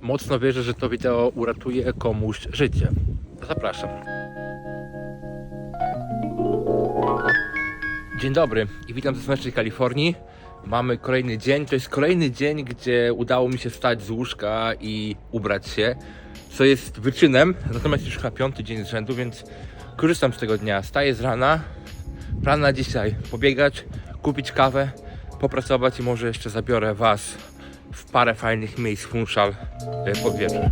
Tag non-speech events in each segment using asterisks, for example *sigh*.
mocno wierzę, że to wideo uratuje komuś życie. Zapraszam. Dzień dobry i witam ze słonecznej Kalifornii. Mamy kolejny dzień. To jest kolejny dzień, gdzie udało mi się wstać z łóżka i ubrać się, co jest wyczynem. Natomiast już chyba piąty dzień z rzędu, więc korzystam z tego dnia. Staję z rana. Plan na dzisiaj pobiegać, kupić kawę, popracować i może jeszcze zabiorę Was w parę fajnych miejsc Funchal e, pod wieżę.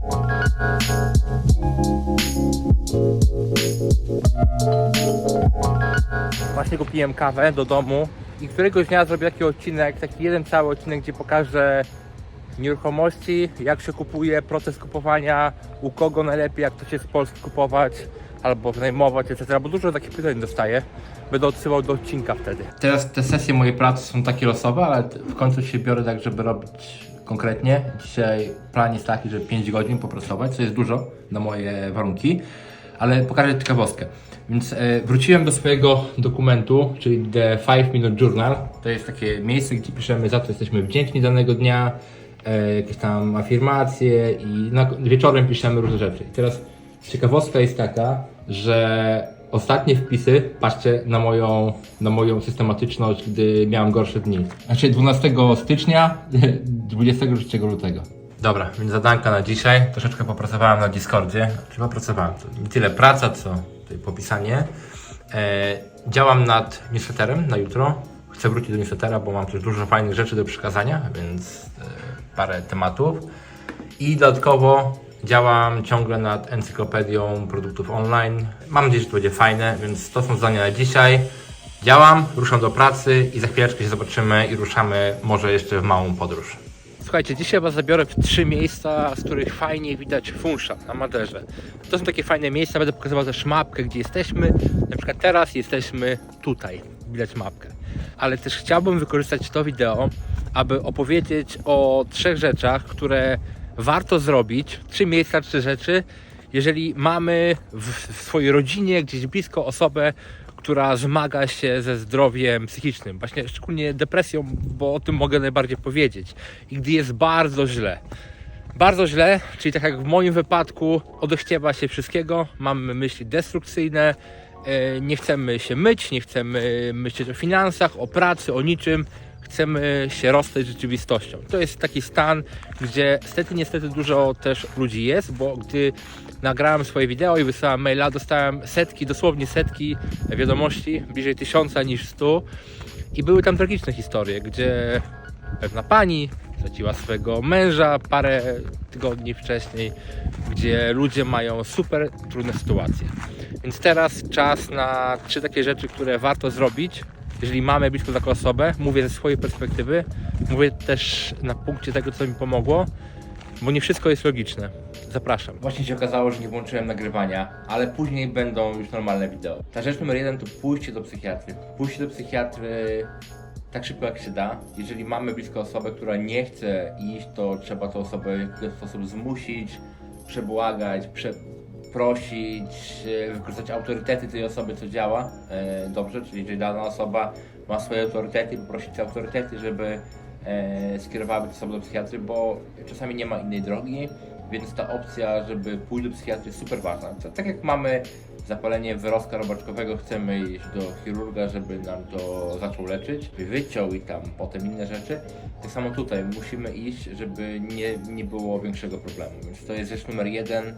Właśnie kupiłem kawę do domu i któregoś dnia zrobię taki odcinek, taki jeden cały odcinek, gdzie pokażę nieruchomości, jak się kupuje, proces kupowania, u kogo najlepiej, jak to się z Polski kupować albo wynajmować, etc. Bo dużo takich pytań dostaję. Będę odsyłał do odcinka wtedy. Teraz te sesje mojej pracy są takie losowe, ale w końcu się biorę tak, żeby robić konkretnie. Dzisiaj plan jest taki, żeby 5 godzin popracować, co jest dużo na moje warunki, ale pokażę ciekawostkę. Więc e, wróciłem do swojego dokumentu, czyli The 5 Minute Journal. To jest takie miejsce, gdzie piszemy za to jesteśmy wdzięczni danego dnia, e, jakieś tam afirmacje i na, wieczorem piszemy różne rzeczy. I teraz ciekawostka jest taka, że ostatnie wpisy, patrzcie na moją, na moją systematyczność, gdy miałem gorsze dni. Znaczy 12 stycznia, *laughs* 23 lutego. Dobra, więc zadanka na dzisiaj. Troszeczkę popracowałem na Discordzie. Czy popracowałem? To nie tyle praca, co tutaj popisanie. E, działam nad newsletterem na jutro. Chcę wrócić do newslettera, bo mam też dużo fajnych rzeczy do przekazania, więc e, parę tematów. I dodatkowo działam ciągle nad encyklopedią produktów online. Mam nadzieję, że to będzie fajne, więc to są zadania na dzisiaj. Działam, ruszam do pracy i za chwileczkę się zobaczymy i ruszamy może jeszcze w małą podróż. Słuchajcie, dzisiaj Was zabiorę w trzy miejsca, z których fajnie widać Funchal na Maderze. To są takie fajne miejsca, będę pokazywał też mapkę, gdzie jesteśmy. Na przykład teraz jesteśmy tutaj, widać mapkę. Ale też chciałbym wykorzystać to wideo, aby opowiedzieć o trzech rzeczach, które warto zrobić. Trzy miejsca, trzy rzeczy, jeżeli mamy w, swojej rodzinie gdzieś blisko osobę, która zmaga się ze zdrowiem psychicznym, właśnie szczególnie depresją, bo o tym mogę najbardziej powiedzieć. I gdy jest bardzo źle. Bardzo źle, czyli tak jak w moim wypadku, odechciewa się wszystkiego, mamy myśli destrukcyjne, e, nie chcemy się myć, nie chcemy myśleć o finansach, o pracy, o niczym. Chcemy się rozstać z rzeczywistością. To jest taki stan, gdzie niestety, niestety dużo też ludzi jest, bo gdy nagrałem swoje wideo i wysłałem maila, dostałem setki, dosłownie setki wiadomości, bliżej tysiąca niż stu. I były tam tragiczne historie, gdzie pewna pani straciła swojego męża parę tygodni wcześniej, gdzie ludzie mają super trudne sytuacje. Więc teraz czas na trzy takie rzeczy, które warto zrobić, jeżeli mamy blisko taką osobę. Mówię ze swojej perspektywy, mówię też na punkcie tego, co mi pomogło, bo nie wszystko jest logiczne. Zapraszam. Właśnie się okazało, że nie włączyłem nagrywania, ale później będą już normalne wideo. Ta rzecz numer jeden to pójście do psychiatry. Pójście do psychiatry tak szybko jak się da. Jeżeli mamy blisko osobę, która nie chce iść, to trzeba tę osobę w jakiś sposób zmusić, przebłagać, przeprosić, e, wykorzystać autorytety tej osoby, co działa e, dobrze, czyli jeżeli dana osoba ma swoje autorytety, poprosić te autorytety, żeby e, skierowały tę osobę do psychiatry, bo czasami nie ma innej drogi, więc ta opcja, żeby pójść do psychiatry jest super ważna. Tak jak mamy zapalenie wyrostka robaczkowego, chcemy iść do chirurga, żeby nam to zaczął leczyć, wyciął i tam potem inne rzeczy. Tak samo tutaj musimy iść, żeby nie, nie było większego problemu. Więc to jest rzecz numer jeden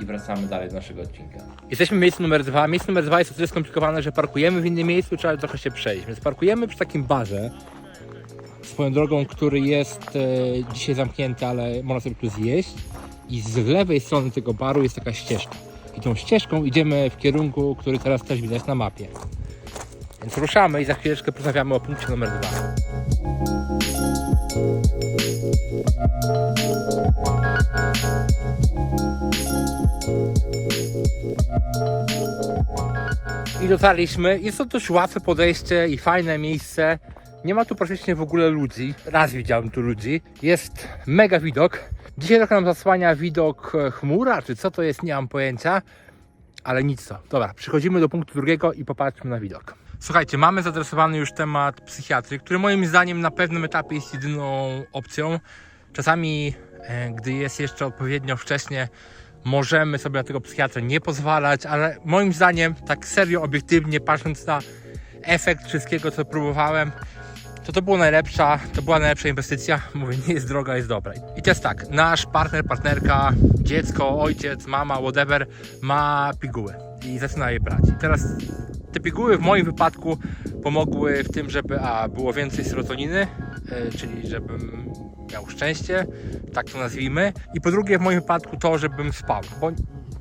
i wracamy dalej do naszego odcinka. Jesteśmy w miejscu numer dwa. Miejsce numer dwa jest o tyle skomplikowane, że parkujemy w innym miejscu, trzeba trochę się przejść. Więc parkujemy przy takim barze, swoją drogą, który jest e, dzisiaj zamknięty, ale można sobie tu zjeść. I z lewej strony tego baru jest taka ścieżka. I tą ścieżką idziemy w kierunku, który teraz też widać na mapie. Więc ruszamy i za chwileczkę porozmawiamy o punkcie numer dwa. I dotarliśmy. Jest to dość łatwe podejście i fajne miejsce. Nie ma tu praktycznie w ogóle ludzi. Raz widziałem tu ludzi. Jest mega widok. Dzisiaj trochę nam zasłania widok e, chmura, czy co to jest, nie mam pojęcia. Ale nic co. Dobra, przechodzimy do punktu drugiego i popatrzmy na widok. Słuchajcie, mamy zadresowany już temat psychiatry, który moim zdaniem na pewnym etapie jest jedyną opcją. Czasami, e, gdy jest jeszcze odpowiednio wcześnie, możemy sobie na tego psychiatrę nie pozwalać, ale moim zdaniem, tak serio, obiektywnie patrząc na efekt wszystkiego, co próbowałem, to to było najlepsza, to była najlepsza inwestycja. Mówię, nie jest droga, jest dobra. I teraz tak, nasz partner, partnerka, dziecko, ojciec, mama, whatever, ma piguły i zaczyna je brać. I teraz te piguły w moim wypadku pomogły w tym, żeby a, było więcej serotoniny, e, czyli żebym miał szczęście, tak to nazwijmy. I po drugie w moim wypadku to, żebym spał, bo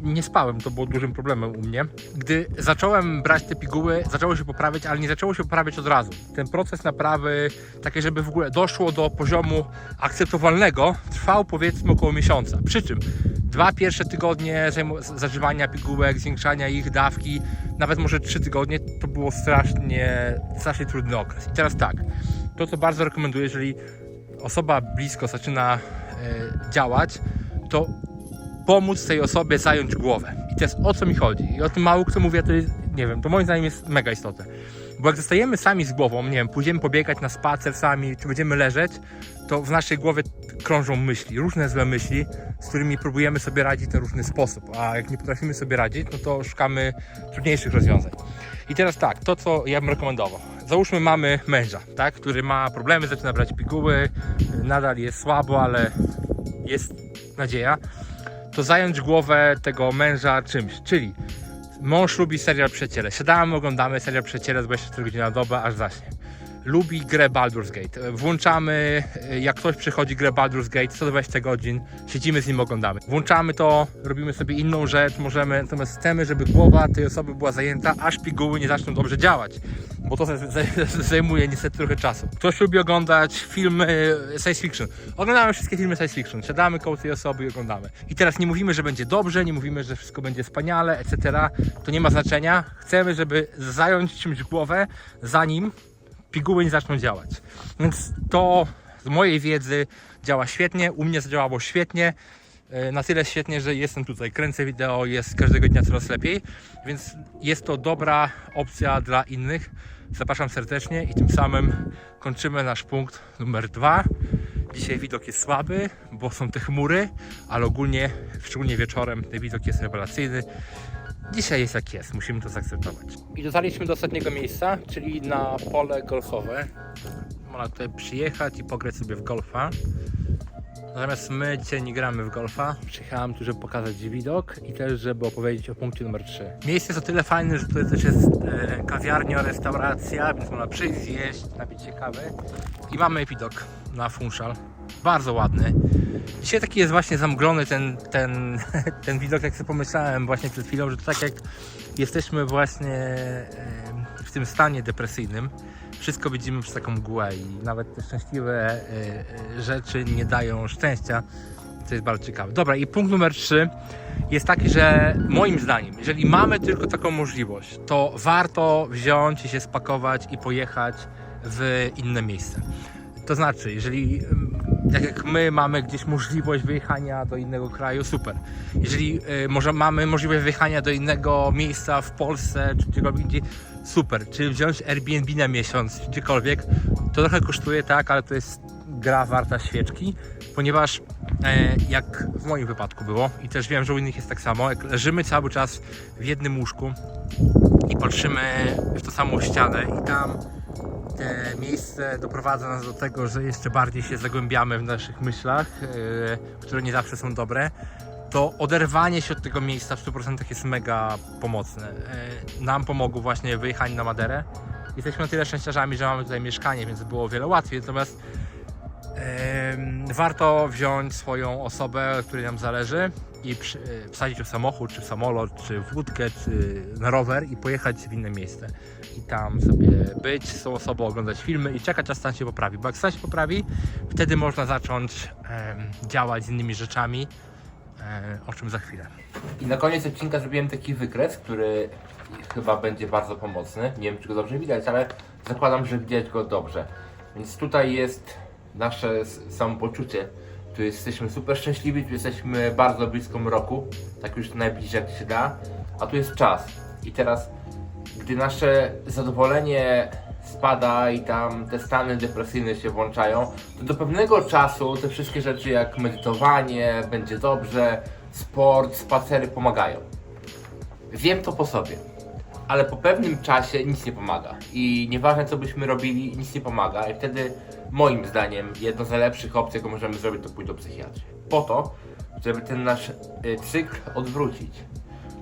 nie spałem, to było dużym problemem u mnie. Gdy zacząłem brać te piguły, zaczęło się poprawiać, ale nie zaczęło się poprawiać od razu. Ten proces naprawy, takie żeby w ogóle doszło do poziomu akceptowalnego, trwał powiedzmy około miesiąca. Przy czym dwa pierwsze tygodnie zażywania pigułek, zwiększania ich dawki, nawet może trzy tygodnie, to było strasznie, strasznie trudny okres. I teraz tak, to co bardzo rekomenduję, jeżeli osoba blisko zaczyna e, działać, to pomóc tej osobie zająć głowę. I to jest o co mi chodzi. I o tym mało kto mówi, to jest, nie wiem, to moim zdaniem jest mega istotne. Bo jak zostajemy sami z głową, nie wiem, pójdziemy pobiegać na spacer sami, czy będziemy leżeć, to w naszej głowie krążą myśli, różne złe myśli, z którymi próbujemy sobie radzić na różny sposób. A jak nie potrafimy sobie radzić, no to szukamy trudniejszych rozwiązań. I teraz tak, to co ja bym rekomendował. Załóżmy mamy męża, tak, który ma problemy, zaczyna brać piguły, nadal jest słabo, ale jest nadzieja to zająć głowę tego męża czymś, czyli mąż lubi serial Przyjaciele. Siadamy, oglądamy serial Przyjaciele z 24 godziny na dobę, aż zaśnie. Lubi grę Baldur's Gate. Włączamy, jak ktoś przychodzi grę Baldur's Gate, 120 godzin, siedzimy z nim, oglądamy. Włączamy to, robimy sobie inną rzecz, możemy, natomiast chcemy, żeby głowa tej osoby była zajęta, aż piguły nie zaczną dobrze działać, bo to *laughs* zajmuje niestety trochę czasu. Ktoś lubi oglądać filmy science fiction. Oglądamy wszystkie filmy science fiction, siadamy koło tej osoby i oglądamy. I teraz nie mówimy, że będzie dobrze, nie mówimy, że wszystko będzie wspaniale, etc. To nie ma znaczenia. Chcemy, żeby zająć czymś głowę, zanim piguły nie zaczną działać. Więc to z mojej wiedzy działa świetnie, u mnie zadziałało świetnie. E, Na tyle świetnie, że jestem tutaj, kręcę wideo, jest każdego dnia coraz lepiej, więc jest to dobra opcja dla innych. Zapraszam serdecznie i tym samym kończymy nasz punkt numer dwa. Dzisiaj widok jest słaby, bo są te chmury, ale ogólnie, szczególnie wieczorem, ten widok jest rewelacyjny. Dzisiaj jest jak jest, musimy to zaakceptować. I dotarliśmy do ostatniego miejsca, czyli na pole golfowe. Można tutaj przyjechać i pograć sobie w golfa. Natomiast my dzisiaj nie gramy w golfa. Przyjechałem tu, żeby pokazać widok i też, żeby opowiedzieć o punkcie numer 3. Miejsce jest o tyle fajne, że tutaj też jest e, kawiarnia, restauracja, więc można przyjść, zjeść, napić się kawy. I mamy widok na Funchal. Bardzo ładny. Dzisiaj taki jest właśnie zamglony ten, ten, *laughs* ten widok, jak sobie pomyślałem właśnie przed chwilą, że to tak jak jesteśmy właśnie w tym stanie depresyjnym, wszystko widzimy przez taką mgłę i nawet te szczęśliwe e, e, rzeczy nie dają szczęścia, co jest bardzo ciekawe. Dobra, i punkt numer 3 jest taki, że moim zdaniem, jeżeli mamy tylko taką możliwość, to warto wziąć i się spakować i pojechać w inne miejsce. To znaczy, jeżeli tak jak my mamy gdzieś możliwość wyjechania do innego kraju, super. Jeżeli y, może mamy możliwość wyjechania do innego miejsca w Polsce czy gdziekolwiek indziej, super. Czy wziąć Airbnb na miesiąc, gdziekolwiek, to trochę kosztuje, tak, ale to jest gra warta świeczki, ponieważ e, jak w moim wypadku było i też wiem, że u innych jest tak samo, jak leżymy cały czas w jednym łóżku i patrzymy w tą samą ścianę i tam miejsce doprowadza nas do tego, że jeszcze bardziej się zagłębiamy w naszych myślach, yy, które nie zawsze są dobre, to oderwanie się od tego miejsca w 100% jest mega pomocne. Yy, nam pomogło właśnie wyjechanie na Maderę. Jesteśmy na tyle szczęściarzami, że mamy tutaj mieszkanie, więc było o wiele łatwiej. Natomiast warto wziąć swoją osobę, której nam zależy i e, wsadzić w samochód, czy w samolot, czy w łódkę, czy na rower i pojechać w inne miejsce. I tam sobie być z tą osobą, oglądać filmy i czekać, aż stan się poprawi. Bo jak stan się poprawi, wtedy można zacząć działać z innymi rzeczami, o czym za chwilę. I na koniec odcinka zrobiłem taki wykres, który chyba będzie bardzo pomocny. Nie wiem, czy go dobrze widać, ale zakładam, że widać go dobrze. Więc tutaj jest nasze samopoczucie. Tu jesteśmy super szczęśliwi, tu jesteśmy bardzo blisko mroku, tak już najbliżej jak się da, a tu jest czas. I teraz, gdy nasze zadowolenie spada i tam te stany depresyjne się włączają, to do pewnego czasu te wszystkie rzeczy jak medytowanie, będzie dobrze, sport, spacery pomagają. Wiem to po sobie, ale po pewnym czasie nic nie pomaga. I nieważne co byśmy robili, nic nie pomaga. I wtedy, moim zdaniem, jedno z najlepszych opcji, jaką możemy zrobić, to pójść do psychiatry. Po to, żeby ten nasz y, cykl odwrócić.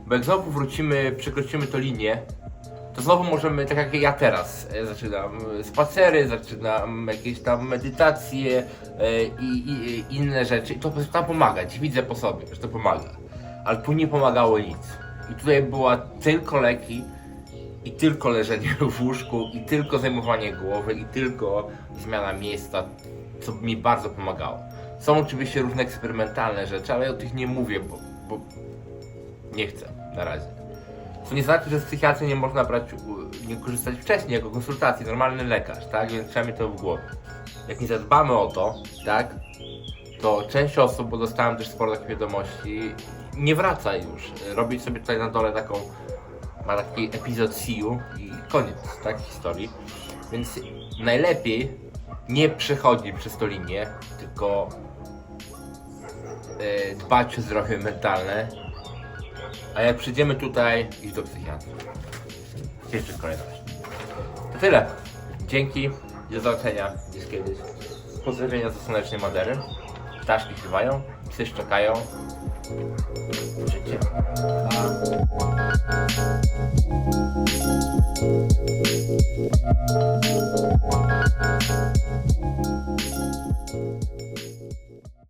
Bo jak znowu wrócimy, przekroczymy to linię, to znowu możemy, tak jak ja teraz, e, zaczynam spacery, zaczynam jakieś tam medytacje e, i, i, i inne rzeczy. I to tam pomagać, widzę po sobie, że to pomaga. Ale tu nie pomagało nic. I tutaj była tylko leki, i tylko leżenie *laughs* w łóżku, i tylko zajmowanie głowy, i tylko zmiana miejsca, co mi bardzo pomagało. Są oczywiście różne eksperymentalne rzeczy, ale ja o tych nie mówię, bo, bo nie chcę na razie. Co nie znaczy, że z psychiatry nie można brać, nie korzystać wcześniej jako konsultacji, normalny lekarz, tak? Więc trzeba mieć to w głowie. Jak nie zadbamy o to, tak? To część osób, bo dostałem też sporo takich wiadomości, nie wraca już. Robi sobie tutaj na dole taką, ma taki epizod you i koniec, tak? Historii. Więc najlepiej nie przechodzić przez to linię, tylko e, dbać o zdrowie mentalne, a jak przyjdziemy tutaj, idź do psychiatry. Jeszcze kolejność. To tyle. Dzięki, do zobaczenia gdzieś kiedyś. Pozdrowienia ze słonecznej Madery. Ptaszki śpiewają, psy szczekają. Życie. Pa.